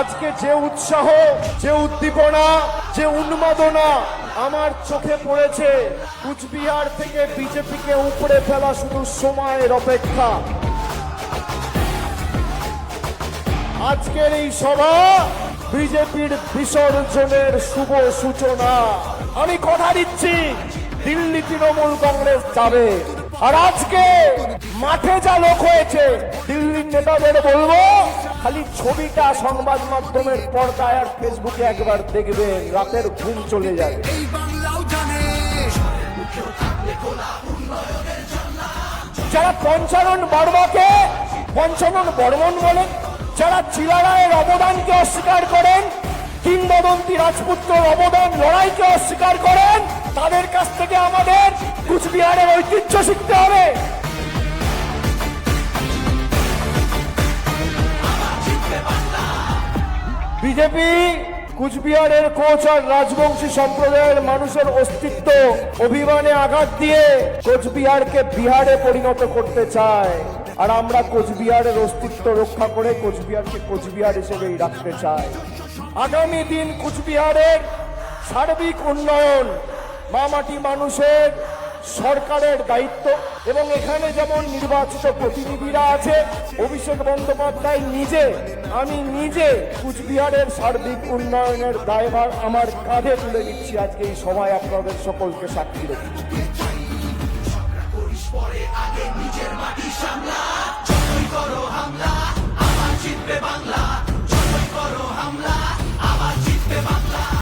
আজকে যে উৎসাহ, যে উদ্দীপনা, যে উন্মাদনা আমার চোখে পড়েছে, কুচবিহার থেকে বিজেপিকে উপরে ফেলা শুধু সময়ের অপেক্ষা। আজকের এই সভা বিজেপির বিসর্জনের শুভ সূচনা। আমি কথা দিচ্ছি, দিল্লি তৃণমূল কংগ্রেস যাবে। আর আজকে মাঠে যা লোক হয়েছে, দিল্লির নেতাদের বলব খালি ছবিটা সংবাদ মাধ্যমের পর্দায় আর ফেসবুকে একবার দেখবেন রাতের ঘুম চলে যাবে। এই বাংলাও জানে। যারা পঞ্চানন বর্মাকে পঞ্চানন বর্মন বলেন যারা চিলারায়ের অবদানকে অস্বীকার করেন কিংবদন্তি রাজপুত্রের অবদান লড়াইকে অস্বীকার করেন তাদের কাছ থেকে আমাদের কুচবিহারের ঐতিহ্য শিখতে হবে। বিজেপি, কুচবিহারের কোচ আর রাজবংশী সম্প্রদায়ের মানুষের অস্তিত্ব অভিমানে আঘাত দিয়ে কোচবিহারকে বিহারে পরিণত করতে চায়। আর আমরা কোচবিহারের অস্তিত্ব রক্ষা করে কোচবিহারকে কোচবিহার হিসেবেই রাখতে চাই। আগামী দিন কুচবিহারের সার্বিক উন্নয়ন, মামাটি মানুষের সরকারের দায়িত্ব এবং এখানে যেমন নির্বাচিত প্রতিনিধিরা আছে, অভিষেক বন্দ্যোপাধ্যায় নিজে, আমি নিজে কুচবিহারের সার্বিক উন্নয়নের দায়ভার আমার কাঁধে তুলে দিচ্ছি আজকে এই সভায় আপনাদের সকলকে সাক্ষী রেখে।